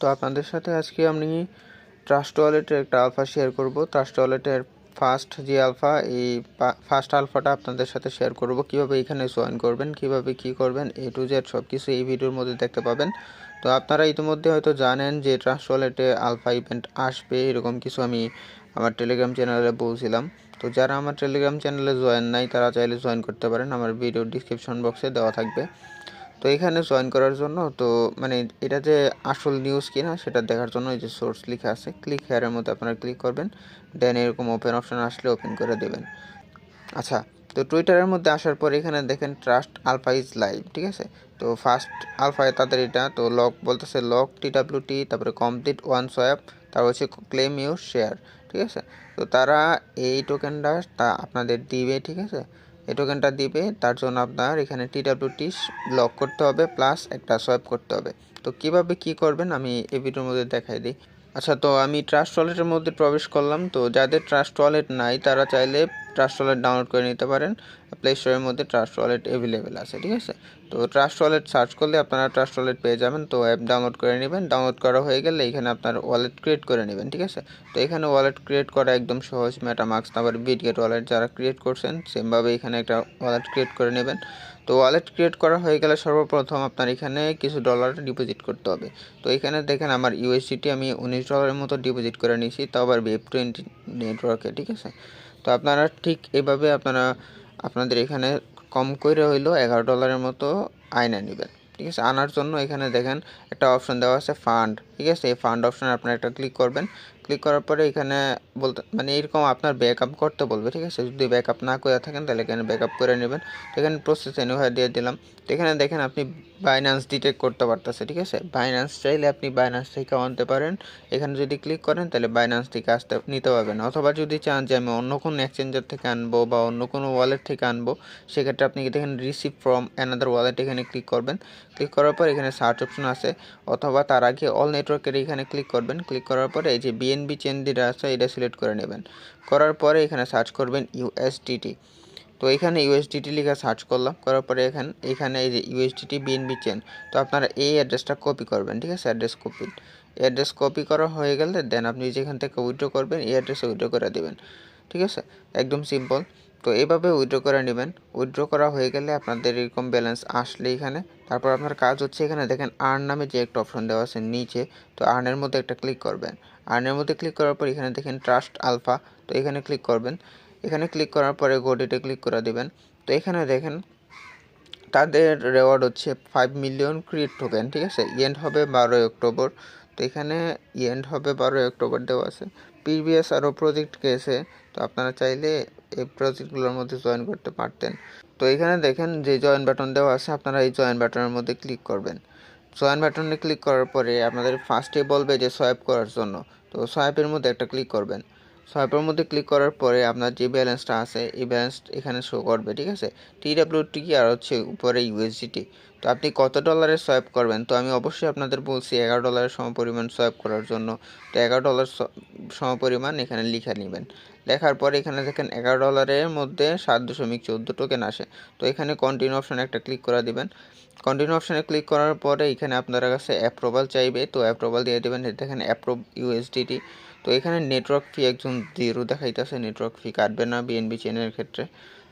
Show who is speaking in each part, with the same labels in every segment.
Speaker 1: তো আপনাদের সাথে আজকে আমি ট্রাস্ট ওয়ালেটের একটা আলফা শেয়ার করব। ট্রাস্ট ওয়ালেটের ফার্স্ট যে আলফা এই ফার্স্ট আলফাটা আপনাদের সাথে শেয়ার করব। কীভাবে এখানে জয়েন করবেন, কীভাবে কি করবেন এ টু জেড সব কিছু এই ভিডিওর মধ্যে দেখতে পাবেন। তো আপনারা ইতিমধ্যে হয়তো জানেন যে ট্রাস্ট ওয়ালেটে আলফা ইভেন্ট আসবে, এরকম কিছু আমি আমার টেলিগ্রাম চ্যানেলে বলছিলাম। তো যারা আমার টেলিগ্রাম চ্যানেলে জয়েন নাই, তারা চাইলে জয়েন করতে পারেন। আমার ভিডিও ডিসক্রিপশন বক্সে দেওয়া থাকবে। তো এখানে জয়েন করার জন্য, তো মানে এটা যে আসল নিউজ কিনা সেটা দেখার জন্য এই যে সোর্স লেখা আছে ক্লিক হেয়ারের মধ্যে আপনারা ক্লিক করবেন দেন এরকম ওপেন অপশন আসলে ওপেন করে দেবেন। আচ্ছা তো টুইটারের মধ্যে আসার পর এখানে দেখেন ট্রাস্ট আলফা ইজ লাইভ ঠিক আছে? তো ফার্স্ট আলফায় তাদের এটা, তো লক বলতেছে লক টি ডাব্লিউ টি তারপরে কমপ্লিট ওয়ান সোয়াপ তারপর হচ্ছে ক্লেম ইউ শেয়ার ঠিক আছে? তো তারা এই টোকেনটা তা আপনাদের দিবে, ঠিক আছে? এই টোকেনটা দিবে, তার জন্য আপনার এখানে টি ব্লক লক করতে হবে প্লাস একটা সোয়াপ করতে হবে। তো কীভাবে কি করবেন আমি এই ভিডিওর মধ্যে দেখাই দিই। আচ্ছা তো আমি ট্রাস্ট ওয়ালেটের মধ্যে প্রবেশ করলাম। তো যাদের ট্রাস্ট ওয়ালেট নাই, তারা চাইলে ট্রাস্ট ওয়ালেট ডাউনলোড করে নিতে পারেন। প্লে স্টোরের মধ্যে ট্রাস্ট ওয়ালেট অ্যাভেলেবেল আছে, ঠিক আছে? তো ট্রাস্ট ওয়ালেট সার্চ করলে আপনারা ট্রাস্ট ওয়ালেট পেয়ে যাবেন। তো অ্যাপ ডাউনলোড করে নেবেন। ডাউনলোড করা হয়ে গেলে এখানে আপনার ওয়ালেট ক্রিয়েট করে নেবেন, ঠিক আছে? তো এখানে ওয়ালেট ক্রিয়েট করা একদম সহজ মেটামার্কস তারপর বিটগেট ওয়ালেট যারা ক্রিয়েট করছেন, সেমভাবে এখানে একটা ওয়ালেট ক্রিয়েট করে নেবেন। তো ওয়ালেট ক্রিয়েট করা হয়ে গেলে সর্বপ্রথম আপনার এখানে কিছু ডলার ডিপোজিট করতে হবে। তো এখানে দেখেন আমার ইউএসডিটি আমি উনিশ ডলারের মতো ডিপোজিট করে নিয়েছি। তাও আবার বেব টোয়েন্টি নেটওয়ার্কে ঠিক আছে? তো আপনারা ঠিক এভাবে আপনারা, আপনাদের এখানে কম করে হইল এগারো ডলারের মতো আয়না নেবেন ঠিক আছে? আনার জন্য এখানে দেখেন একটা অপশন দেওয়া আছে ফান্ড ঠিক আছে? এই ফান্ড অপশানে আপনারা একটা ক্লিক করবেন ক্লিক করার পরে এখানে বলতে মানে এরকম আপনার ব্যাকআপ করতে বলবে, ঠিক আছে? যদি ব্যাকআপ না করে থাকেন, তাহলে এখানে ব্যাকআপ করে নেবেন। তো এখানে প্রসেস এনিওয়ার দিয়ে দিলাম। তো এখানে দেখেন আপনি বাইন্যান্স ডিটেক্ট করতে পারতেছে, ঠিক আছে? বাইন্যান্স চাইলে আপনি বাইন্যান্স থেকে আনতে পারেন। এখানে যদি ক্লিক করেন, তাহলে বাইন্যান্স থেকে আসতে, নিতে পারবেন। অথবা যদি চান যে আমি অন্য কোনো এক্সচেঞ্জার থেকে আনব বা অন্য কোনো ওয়ালেট থেকে আনব, সেক্ষেত্রে আপনি দেখেন রিসিভ ফ্রম অ্যানাদার ওয়ালেট এখানে ক্লিক করবেন। ক্লিক করার পর এখানে সার্চ অপশন আছে। অথবা তার আগে অল নেটওয়ার্কের এখানে ক্লিক করবেন। ক্লিক করার পরে এই যে বিএনবি চেন যেটা আছে এটা সিলেক্ট করে নেবেন। করার পরে এখানে সার্চ করবেন ইউএসডিটি তো এখানে ইউএসডিটি লিখে সার্চ করলাম, করার পরে এখানে এখানে এই যে ইউএসডিটি বিএনবি চেন তো আপনারা এই অ্যাড্রেসটা কপি করবেন, ঠিক আছে? অ্যাড্রেস কপি অ্যাড্রেস কপি করা হয়ে গেলে দেন আপনি যেখান থেকে উইথড্র করবেন, এই অ্যাড্রেসে উইথড্র করে দেবেন, ঠিক আছে? একদম সিম্পল তো এইভাবে উইথড্র করে নেবেন। উইথড্র করা হয়ে গেলে আপনাদের এরকম ব্যালেন্স আসলে এখানে। তারপর আপনার কাজ হচ্ছে এখানে দেখেন আর্ন নামে যে একটা অপশন দেওয়া আছে, নিচে, তো আর্নের মধ্যে একটা ক্লিক করবেন। আর্নের মধ্যে ক্লিক করার পর এখানে দেখেন ট্রাস্ট আলফা তো এখানে ক্লিক করবেন। এখানে ক্লিক করার পরে গোডিতে ক্লিক করে দিবেন। তো এখানে দেখেন, তাদের রেওয়ার্ড হচ্ছে ফাইভ মিলিয়ন ক্রিয়েট টোকেন ঠিক আছে? ইয়েন্ড হবে বারোই অক্টোবর। তো এখানে ইয়েন্ড হবে বারোই অক্টোবর দেওয়া আছে। প্রিভিয়াস আরও প্রজেক্ট গেছে, তো আপনারা চাইলে এই প্রজেক্টগুলোর মধ্যে জয়েন করতে পারতেন। তো এখানে দেখেন যে জয়েন বাটন দেওয়া আছে, আপনারা এই জয়েন বাটনের মধ্যে ক্লিক করবেন। জয়েন বাটনে ক্লিক করার পরে আপনাদের ফার্স্টে বলবে যে সোয়াইপ করার জন্য। তো সোয়াইপের মধ্যে একটা ক্লিক করবেন। সোয়াইপের মধ্যে ক্লিক করার পরে আপনার যে ব্যালেন্সটা আছে, এই ব্যালেন্স এখানে শো করবে, ঠিক আছে? টি টি আর হচ্ছে উপরে ইউএসডিটি তো আপনি কত ডলারের সোয়াইপ করবেন? তো আমি অবশ্যই আপনাদের বলছি এগারো ডলারের সমপরিমাণ সোয়াইপ করার জন্য। তো এগারো ডলার সমপরিমাণ এখানে লিখে নেবেন। লেখার পরে এখানে দেখেন এগারো ডলারের মধ্যে সাত দশমিক চোদ্দ টোকেন আসে। তো এখানে কন্টিনিউ অপশানে একটা ক্লিক করে দিবেন। কন্টিনিউ অপশানে ক্লিক করার পরে এখানে আপনার কাছে অ্যাপ্রুভাল চাইবে। তো অ্যাপ্রুভাল দিয়ে দেবেন। দেখেন অ্যাপ্রুভ ইউএসডিটি তো এখানে নেটওয়ার্ক ফি একজন জিরো দেখাইতেছে নেটওয়ার্ক ফি কাটবে না বিএনবি চেনের ক্ষেত্রে।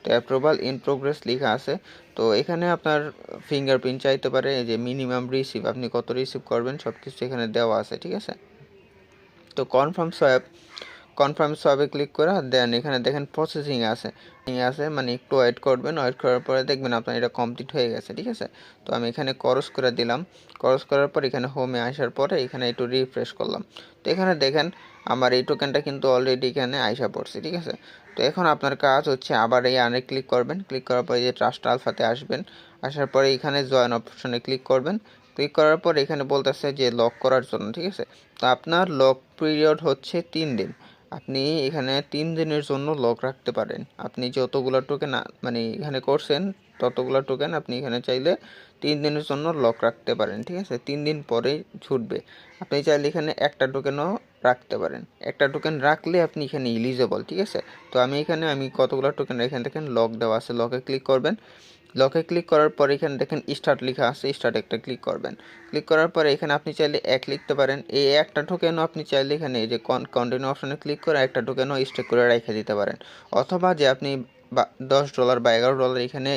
Speaker 1: তো অ্যাপ্রুভাল ইন প্রোগ্রেস লেখা আছে। তো এখানে আপনার ফিঙ্গারপ্রিন্ট চাইতে পারে যে মিনিমাম রিসিভ আপনি কত রিসিভ করবেন সব কিছু এখানে দেওয়া আছে, ঠিক আছে? তো কনফার্ম সোয়াব কনফার্ম সোয়াবে ক্লিক করে দেন এখানে দেখেন প্রসেসিং আছে। আছে মানে একটু ওয়েট করবেন ওয়েট করার পরে দেখবেন আপনার এটা কমপ্লিট হয়ে গেছে, ঠিক আছে? তো আমি এখানে করস করে দিলাম। করস করার পর এখানে হোমে আসার পরে এখানে একটু রিফ্রেশ করলাম। তো এখানে দেখেন, আমার এই টোকেনটা কিন্তু অলরেডি এখানে আইসা পড়ছে, ঠিক আছে? তো এখন আপনার কাজ হচ্ছে আবার এই আনে ক্লিক করবেন। ক্লিক করার পরে যে ট্রাস্ট আলফাতে আসবেন, আসার পরে এখানে জয়েন অপশনে ক্লিক করবেন। ক্লিক করার পর এখানে বলতেছে যে লক করার জন্য, ঠিক আছে? তো আপনার লক পিরিয়ড হচ্ছে তিন দিন। আপনি এখানে তিন দিনের জন্য লক রাখতে পারেন। আপনি যতগুলো টোকেন মানে এখানে করছেন, ততগুলো টোকেন আপনি এখানে চাইলে তিন দিনের জন্য লক রাখতে পারেন, ঠিক আছে? তিন দিন পরে ছুটবে। আপনি চাইলে এখানে একটা টোকেনও রাখতে পারেন। একটা টোকেন রাখলে আপনি এখানে ইলিজেবল ঠিক আছে? তো আমি এখানে, আমি কতগুলো টোকেন এখান থেকে লক দেওয়া আছে লকে ক্লিক করবেন। লকে ক্লিক করার পর এখানে দেখেন স্টার্ট লেখা আছে স্টার্ট একটা ক্লিক করবেন। ক্লিক করার পরে এখানে আপনি চাইলে এক লিখতে পারেন। এই একটা টোকেনও আপনি চাইলে এখানে এই যে কন্টিনিউ অপশনে ক্লিক করে একটা টোকেনও স্টেক করে রেখে দিতে পারেন। অথবা যে আপনি দশ ডলার বা এগারো ডলার এখানে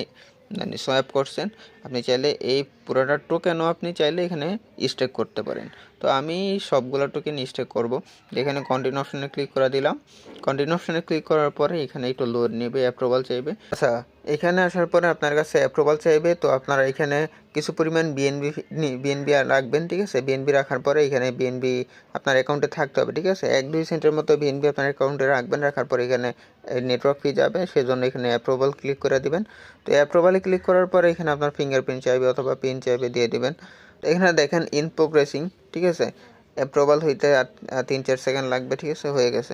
Speaker 1: মানে সোয়াপ করছেন আপনি চাইলে এই পুরোটা টোকেনও আপনি চাইলে এখানে স্টেক করতে পারেন। তো আমি সবগুলো টোকেন স্টেক করব। এখানে কন্টিনিউ অপশনে ক্লিক করে দিলাম। কন্টিনিউ অপশনে ক্লিক করার পরে এখানে একটু লোড নেবে অ্যাপ্রুভাল চাইবে। আচ্ছা এখানে আসার পরে আপনার কাছে অ্যাপ্রুভাল চাইবে। তো আপনারা এখানে কিছু পরিমাণ বিএনবি বিএনবি রাখবেন, ঠিক আছে? বিএনবি রাখার পরে এখানে বিএনবি আপনার অ্যাকাউন্টে থাকতে হবে, ঠিক আছে? এক দুই সেন্টের মতো বিএনবি আপনার অ্যাকাউন্টে রাখবেন। রাখার পরে এখানে নেটওয়ার্ক ফি যাবে। সেজন্য এখানে অ্যাপ্রুভাল ক্লিক করে দিবেন। তো অ্যাপ্রুভালে ক্লিক করার পরে এখানে আপনার ফিঙ্গারপ্রিন্ট চাইবে অথবা পিন চাইবে দিয়ে দিবেন। তো এখানে দেখেন ইন প্রোগ্রেসিং ঠিক আছে? অ্যাপ্রুভাল হইতে তিন চার সেকেন্ড লাগবে, ঠিক আছে? হয়ে গেছে।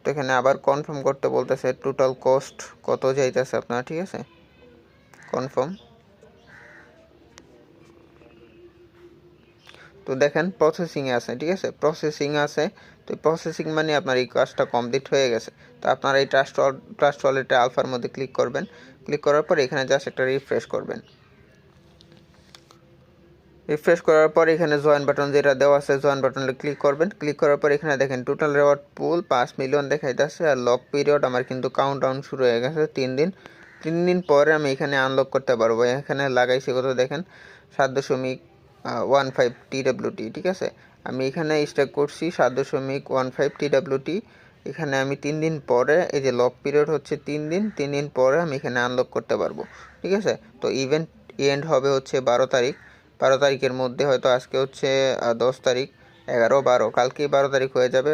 Speaker 1: তো এখানে আবার কনফার্ম করতে বলতেছে টোটাল কস্ট কত যাইতেছে আপনার, ঠিক আছে? কনফার্ম তো দেখেন প্রসেসিংয়ে আছে, ঠিক আছে? প্রসেসিং আছে। তো প্রসেসিং মানে আপনার এই কাজটা কমপ্লিট হয়ে গেছে। তো আপনার এই ট্রাস্ট ট্রাস্ট ওয়ালেটে আলফার মধ্যে ক্লিক করবেন। ক্লিক করার পর এখানে জাস্ট একটা রিফ্রেশ করবেন। রিফ্রেশ করার পর এখানে জয়েন বাটন যেটা দেওয়া আছে জয়েন বাটনে ক্লিক করবেন। ক্লিক করার পর এখানে দেখেন টোটাল রেওয়ার্ড পুল পাঁচ মিলিয়ন দেখাইতেছে আর লক পিরিয়ড আমার কিন্তু কাউন্ট ডাউন শুরু হয়ে গেছে তিন দিন। তিন দিন পরে আমি এখানে আনলক করতে পারব। এখানে লাগাইছি কত দেখেন? সাত দশমিক ওয়ান ফাইভ টি টি ঠিক আছে? আমি এখানে স্টেক করছি সাত দশমিক ওয়ান ফাইভ টি টি এখানে আমি তিন দিন পরে, এই যে লক পিরিয়ড হচ্ছে তিন দিন তিন দিন পরে আমি এখানে আনলক করতে পারব, ঠিক আছে? তো ইভেন্ট এন্ড হবে হচ্ছে বারো তারিখ। বারো তারিখের মধ্যে হয়তো আজকে হচ্ছে দশ তারিখ, এগারো, বারো, কালকেই বারো তারিখ হয়ে যাবে।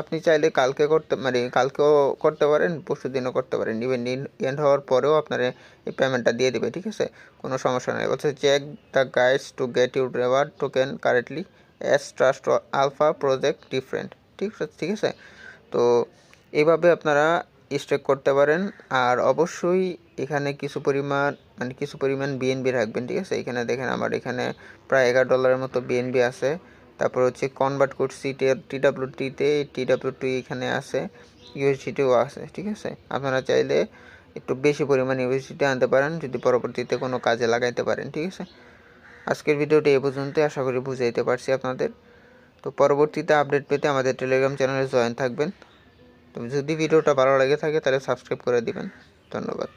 Speaker 1: আপনি চাইলে কালকে করতে মানে কালকেও করতে পারেন, পরশু দিনও করতে পারেন। ইভেন্ট এন্ড হওয়ার পরেও আপনার এই পেমেন্টটা দিয়ে দেবে, ঠিক আছে? কোনো সমস্যা নেই। বলছে check the guides to get your reward token currently as trust alpha project different ঠিক আছে? ঠিক আছে? তো এইভাবে আপনারা স্টেক করতে পারেন। আর অবশ্যই এখানে কিছু পরিমাণ মানে কিছু পরিমাণ বিএনবি রাখবেন, ঠিক আছে? এখানে দেখেন আমার এখানে প্রায় এগারো ডলারের মতো বিএনবি আছে। তারপর হচ্ছে কনভার্ট করছি টি ডাব্লিউ টিতে টি ডাব্লিউ টি এখানে আছে ইউএসডিটিও আছে, ঠিক আছে? আপনারা চাইলে একটু বেশি পরিমাণ ইউএসডিটি আনতে পারেন, যদি পরবর্তীতে কোনো কাজে লাগাইতে পারেন, ঠিক আছে? আজকের ভিডিওটি এ পর্যন্ত আশা করি বুঝাইতে পারছি আপনাদের। তো পরবর্তীতে আপডেট পেতে আমাদের টেলিগ্রাম চ্যানেলে জয়েন থাকবেন। তো যদি ভিডিওটা ভালো লেগে থাকে তাহলে সাবস্ক্রাইব করে দিবেন। ধন্যবাদ।